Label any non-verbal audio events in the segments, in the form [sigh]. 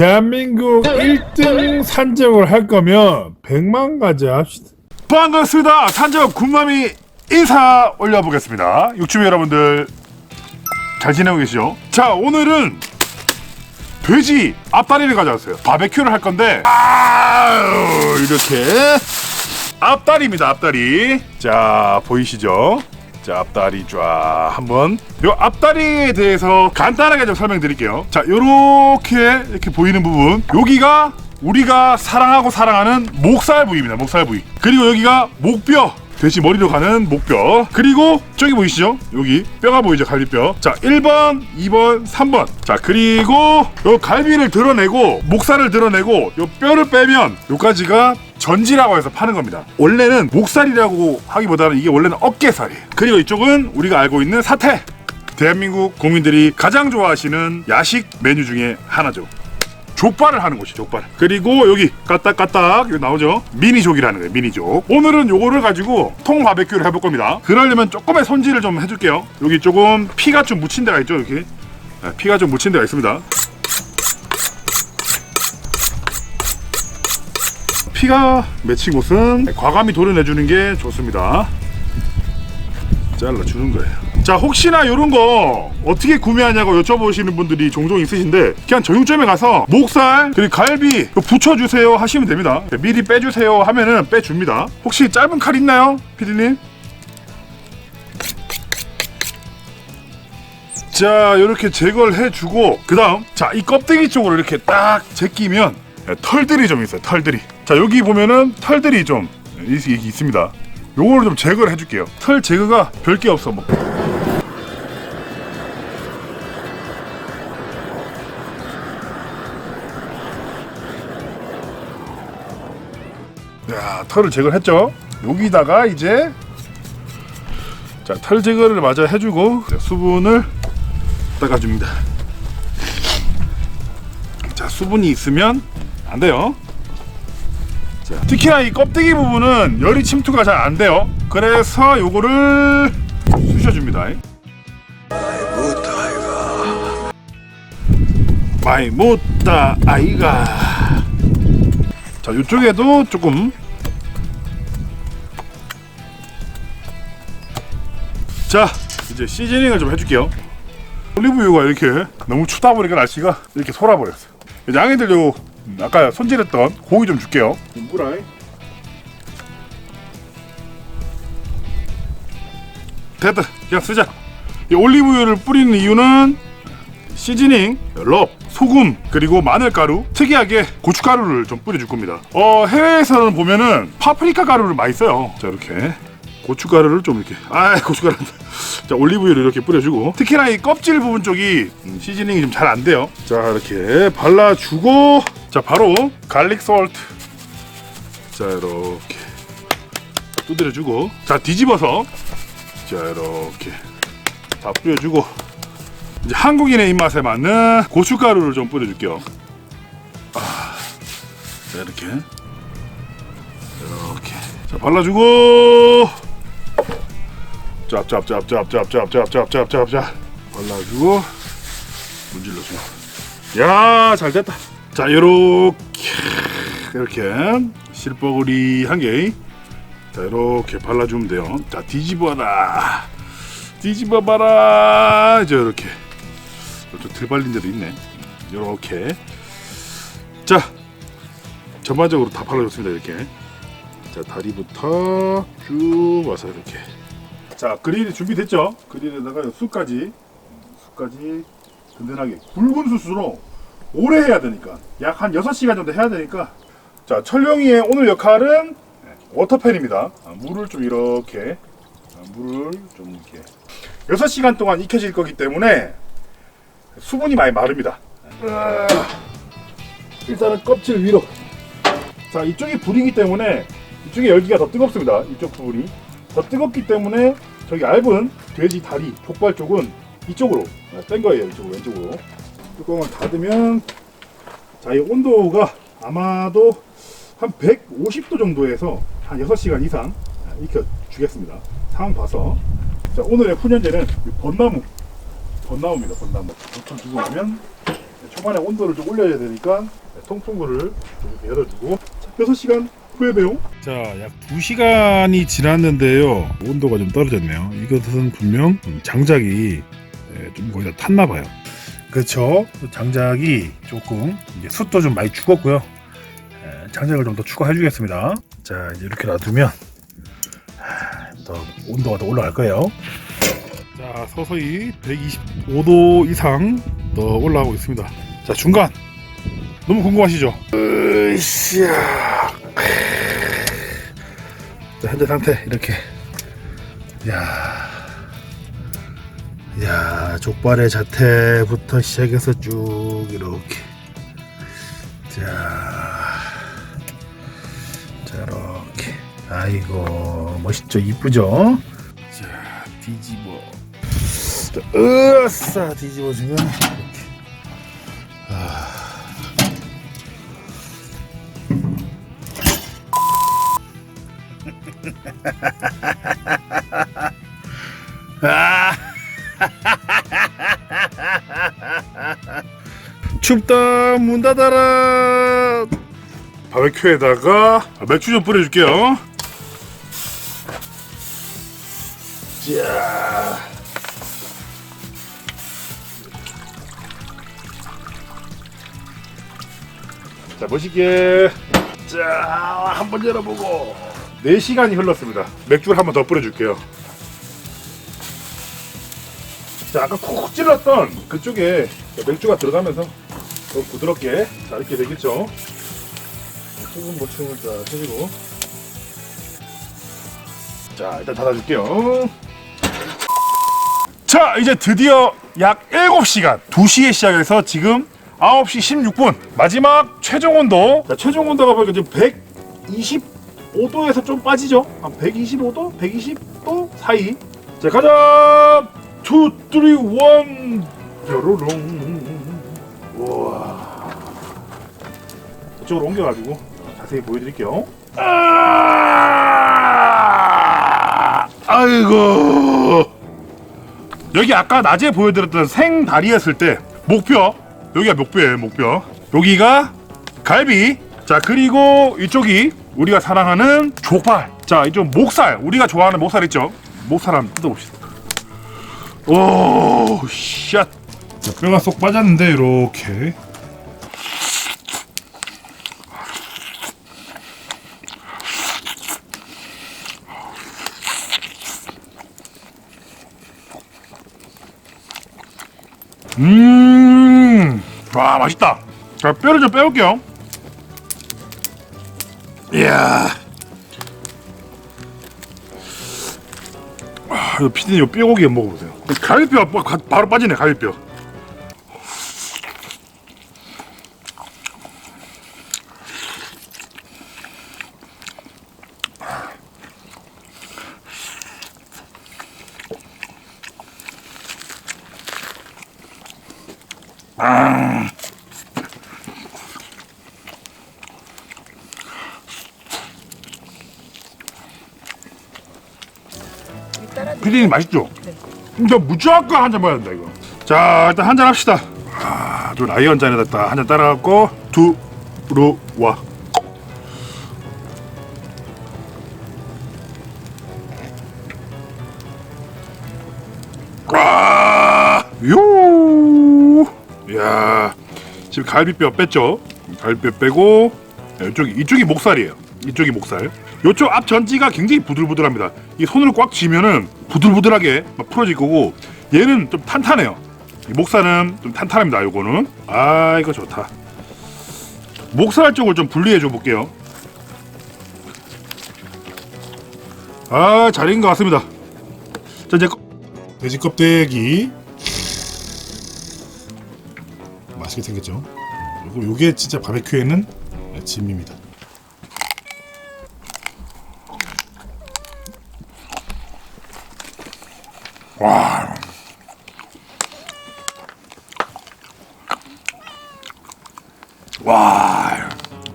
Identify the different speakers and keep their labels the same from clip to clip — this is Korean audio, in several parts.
Speaker 1: 대한민국 1등 산정을 할 거면 100만 가지 합시다.
Speaker 2: 반갑습니다. 산적 군맘이 인사 올려보겠습니다. 육주미 여러분들 잘 지내고 계시죠? 자 오늘은 돼지 앞다리를 가져왔어요. 바베큐를 할 건데 아우, 이렇게 앞다리입니다. 앞다리. 자 보이시죠? 자 앞다리 쫙 한번 요 앞다리에 대해서 간단하게 좀 설명드릴게요. 자 요렇게 이렇게 보이는 부분 여기가 우리가 사랑하고 사랑하는 목살 부위입니다. 목살 부위. 그리고 여기가 목뼈. 돼지 머리로 가는 목뼈. 그리고 저기 보이시죠? 여기 뼈가 보이죠? 갈비뼈. 자, 1번, 2번, 3번. 자, 그리고 요 갈비를 드러내고 목살을 드러내고 요 뼈를 빼면 요까지가 전지라고 해서 파는 겁니다. 원래는 목살이라고 하기보다는 이게 원래는 어깨살이에요. 그리고 이쪽은 우리가 알고 있는 사태. 대한민국 국민들이 가장 좋아하시는 야식 메뉴 중에 하나죠. 족발을 하는 곳이 족발. 그리고 여기 까딱까딱 이거 나오죠. 미니족이라는 거예요. 미니족. 오늘은 요거를 가지고 통 바베큐를 해볼 겁니다. 그러려면 조금의 손질을 좀 해줄게요. 여기 조금 피가 좀 묻힌 데가 있죠. 이렇게 네, 피가 좀 묻힌 데가 있습니다. 피가 맺힌 곳은 과감히 도려내주는 게 좋습니다. 잘라주는 거예요. 자 혹시나 이런 거 어떻게 구매하냐고 여쭤보시는 분들이 종종 있으신데 그냥 정육점에 가서 목살 그리고 갈비 붙여주세요 하시면 됩니다. 미리 빼주세요 하면은 빼줍니다. 혹시 짧은 칼 있나요, 피디님? 자 이렇게 제거를 해주고 그 다음 자 이 껍데기 쪽으로 이렇게 딱 제끼면 털들이 좀 있어요 털들이 자 여기 보면은 털들이 좀 있, 있- 있습니다 요거를 좀 제거를 해줄게요 털 제거가 별게 없어 뭐 야, 털을 제거를 했죠. 여기다가 이제 자, 털 제거를 마저 해주고 자, 수분을 닦아줍니다. 자, 수분이 있으면 안 돼요. 자, 특히나 이 껍데기 부분은 열이 침투가 잘 안 돼요. 그래서 요거를 쑤셔줍니다. 마이 못다 아이가 자 이쪽에도 조금 자 이제 시즈닝을 좀 해줄게요 올리브유가 이렇게 너무 추다 보니까 날씨가 이렇게 솔아버렸어요 양이들 요 아까 손질했던 고기 좀 줄게요 물아이 됐다 그냥 쓰자 이 올리브유를 뿌리는 이유는 시즈닝, 럽, 소금, 그리고 마늘가루, 특이하게 고춧가루를 좀 뿌려줄 겁니다. 어, 해외에서는 보면은 파프리카 가루를 많이 써요. 자, 이렇게. 고춧가루를 좀 이렇게. 아, 고춧가루. [laughs] 자, 올리브유를 이렇게 뿌려주고. 특히나 이 껍질 부분 쪽이 음, 시즈닝이 좀 잘 안 돼요. 자, 이렇게 발라주고. 자, 바로 갈릭 솔트. 자, 이렇게. 두드려주고. 자, 뒤집어서. 자, 이렇게. 다 뿌려주고. 이제 한국인의 입맛에 맞는 고춧가루를 좀 뿌려줄게요. 아, 자 이렇게 이렇게 자 발라주고 짭짭짭짭짭짭짭짭짭짭짭 발라주고 문질러주고 야 잘 됐다. 자 이렇게 이렇게 실버구리 한 개. 자 이렇게 발라 주면 돼요. 자 뒤집어라. 뒤집어 봐라. 이제 이렇게. 좀덜 발린 데도 있네. 이렇게. 자, 전반적으로 다 발라 줬습니다. 이렇게. 자, 다리부터 쭉 와서 이렇게. 자, 그릴이 준비됐죠? 그릴에다가 숯까지, 숯까지 든든하게 굵은 숯으로 오래 해야 되니까 약 한 6시간 정도 해야 되니까 자, 철룡이의 오늘 역할은 워터팬입니다. 아, 물을 좀 이렇게 아, 물을 좀 이렇게 6시간 동안 익혀질 거기 때문에 수분이 많이 마릅니다. 아, 일단은 껍질 위로. 자, 이쪽이 불이기 때문에 이쪽에 열기가 더 뜨겁습니다. 이쪽 부분이. 더 뜨겁기 때문에 저기 얇은 돼지 다리, 족발 쪽은 이쪽으로 뗀 거예요. 이쪽으로, 왼쪽으로. 뚜껑을 닫으면 자, 이 온도가 아마도 한 150도 정도에서 한 6시간 이상 익혀 주겠습니다. 상황 봐서. 자, 오늘의 훈연제는 이 벚나무. 벚나무입니다, 벚나무. 보통 두고 나면 초반에 온도를 좀 올려야 되니까 통풍구를 좀 이렇게 열어주고 자, 6시간 후에 봬요.
Speaker 1: 자, 약 2시간이 지났는데요. 온도가 좀 떨어졌네요. 이것은 분명 장작이 예, 좀 거의 다 탔나 봐요. 그렇죠. 장작이 조금 이제 숯도 좀 많이 죽었고요. 예, 장작을 좀 더 추가해 주겠습니다. 자, 이렇게 놔두면 하, 더 온도가 더 올라갈 거예요. 자, 서서히 125도 이상 더 올라가고 있습니다. 자, 중간. 너무 궁금하시죠? 으쌰. 자, 현재 상태 이렇게 야, 야 족발의 자태부터 시작해서 쭉 이렇게. 자, 자 이렇게. 아이고 멋있죠? 이쁘죠? 자 뒤집어. 자, 으싸 뒤집어지면 [laughs] 춥다 문 닫아라
Speaker 2: 바베큐에다가 맥주 좀 뿌려줄게요.
Speaker 1: 자
Speaker 2: 자, 멋있게. 자, 한번 열어보고. 4시간이 흘렀습니다. 맥주를 한번 더 뿌려줄게요. 자, 아까 콕 찔렀던 그쪽에 맥주가 들어가면서 더 부드럽게 자, 이렇게 되겠죠. 소금 보충을 자, 해주고. 자, 일단 닫아줄게요. 자, 이제 드디어 약 7시간, 2시에 시작해서 지금 9시 16분. 마지막 최종 온도. 자, 최종 온도가 보니까 지금 125도에서 좀 빠지죠? 한 125도? 120도 사이. 자, 가자! 2, 3, 1. 뾰로롱. 이쪽으로 옮겨가지고 자세히 보여드릴게요. 아! 아이고. 여기 아까 낮에 보여드렸던 생 다리였을 때 목표 여기가 목표예요 목표. 여기가 갈비. 자 그리고 이쪽이 우리가 사랑하는 족발. 자 이쪽 목살. 우리가 좋아하는 목살 있죠? 목살 한번 뜯어봅시다. 오샷.
Speaker 1: 자, 뼈가 쏙 빠졌는데 이렇게
Speaker 2: 음, 와 맛있다. 자 뼈를 좀 빼볼게요. 이야, 아, 이거 피디님 이거 뼈고기 먹어보세요. 갈비뼈 바- 가- 바로 빠지네 갈비뼈. 피디님 맛있죠? 근데 무조건 한 잔 먹어야 된다 이거. 자 일단 한 잔 합시다. 아, 저 라이언 잔에다 한잔 따라갖고 두루와. 와, 지금 갈비뼈 뺐죠? 갈비뼈 빼고 이쪽이 이쪽이 목살이에요. 이쪽이 목살. 이쪽 앞 전지가 굉장히 부들부들합니다. 이 손으로 꽉 쥐면은 부들부들하게 막 풀어질 거고 얘는 좀 탄탄해요. 이 목살은 좀 탄탄합니다. 요거는 아 이거 좋다. 목살 쪽을 좀 분리해 줘 볼게요. 아 잘인 것 같습니다. 자 이제
Speaker 1: 돼지 껍데기 맛있게 생겼죠. 요거 요게 진짜 바베큐에는 진미입니다.
Speaker 2: 와. 와.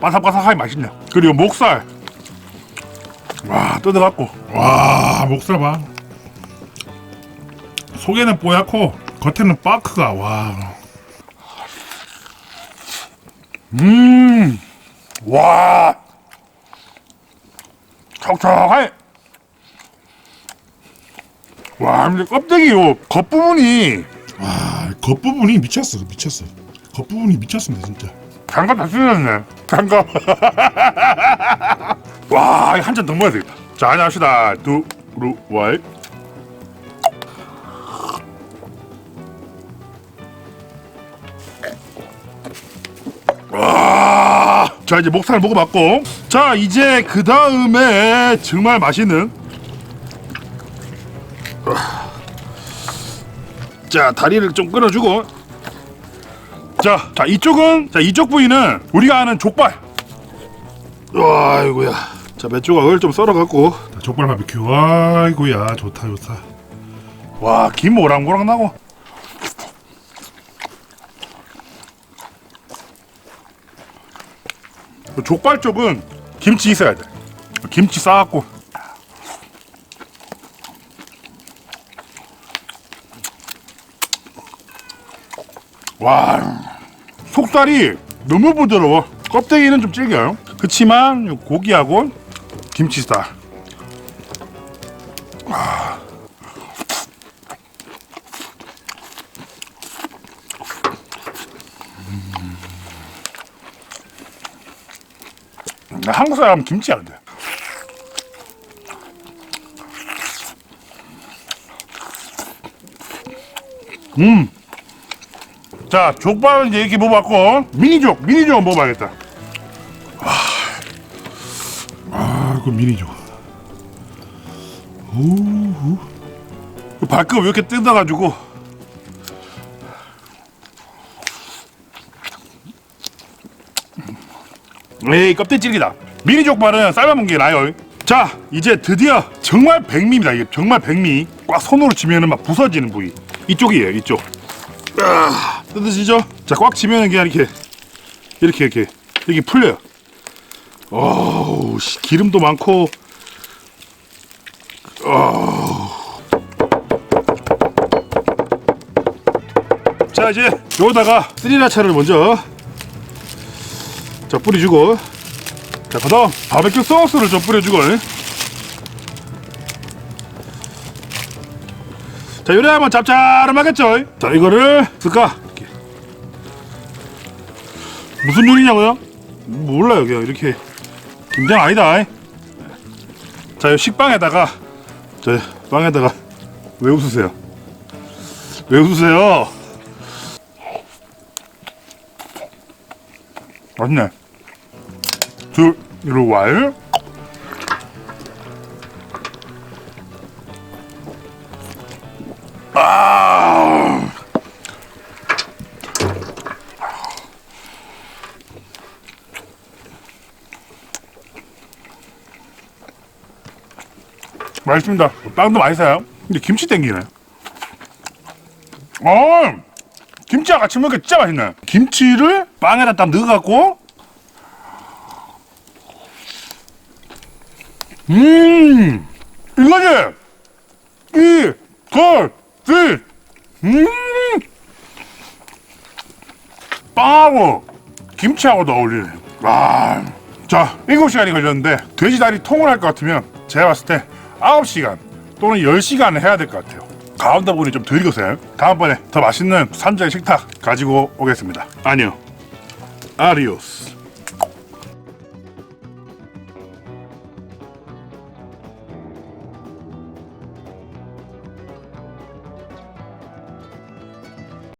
Speaker 2: 바삭바삭하게 맛있네. 그리고 목살. 와, 뜯어갖고.
Speaker 1: 와 목살 봐. 속에는 뽀얗고 겉에는 바크가 와.
Speaker 2: 음, 와, 촉촉해. 와, 근데 껍데기 요 겉부분이
Speaker 1: 아 겉부분이 미쳤어 미쳤어 겉부분이 미쳤습니다 진짜
Speaker 2: 장갑 다 쓰셨네. 장갑. [laughs] 와, 한잔 더 먹어야 되겠다. 자, 안녕하시다. 두, 루, 와이. 와, 자 이제 목살 먹어봤고, 자 이제 그 다음에 정말 맛있는. 자 다리를 좀 끊어주고 자, 자 이쪽은 자 이쪽 부위는 우리가 아는 족발. 와, 아이고야. 자, 몇 조각을 좀 썰어갖고.
Speaker 1: 족발 바비큐 아이고야 좋다 좋다
Speaker 2: 와, 김 오랑고랑 나고. 족발 쪽은 김치 있어야 돼. 김치 싸갖고. 와, 속살이 너무 부드러워. 껍데기는 좀 질겨요. 그치만 고기하고 김치 싸. 나 한국 사람 김치 안 돼. 음. 자, 족발은 이제 이렇게 먹어봤고, 미니족, 미니족 먹어봐야겠다.
Speaker 1: 아 이거 미니죠 오우
Speaker 2: 그 발끝 왜 이렇게 뜯어가지고. 에이, 껍데기 질기다. 미니 족발은 삶아먹는 게 나아요. 자, 이제 드디어 정말 백미입니다. 이게 정말 백미. 꽉 손으로 쥐면은 막 부서지는 부위. 이쪽이에요, 이쪽. 아, 뜯으시죠? 자, 꽉 쥐면은 그냥 이렇게, 이렇게, 이렇게, 이렇게 풀려요. 어우, 씨, 기름도 많고, 자 이제 여기다가 스리라차를 먼저 자 뿌려주고 자 그다음 바베큐 소스를 좀 뿌려주고 자 요리하면 짭짤하겠죠? 자 이거를 쓸까? 이렇게. 무슨 요리냐고요? 몰라요 그냥 이렇게. 김장 아니다. 자이 식빵에다가 자 빵에다가 왜 웃으세요? 왜 웃으세요? 맛있네. 둘, 이리 와요. 아. 맛있습니다. 빵도 맛있어요. 근데 김치 땡기네. 어, 김치랑 같이 먹으니까 진짜 맛있네. 김치를 빵에다 딱 넣어갖고, 음, 이거지! 이, 걸, 지, 음! 빵하고, 김치하고도 어울리네. 와. 자, 7시간이 걸렸는데, 돼지다리 통을 할 것 같으면, 제가 봤을 때 9시간 또는 10시간 해야 될 것 같아요. 가운데 부분이 좀덜 익었어요. 다음번에 더 맛있는 산적 식탁 가지고 오겠습니다. 아니요. 아리오스.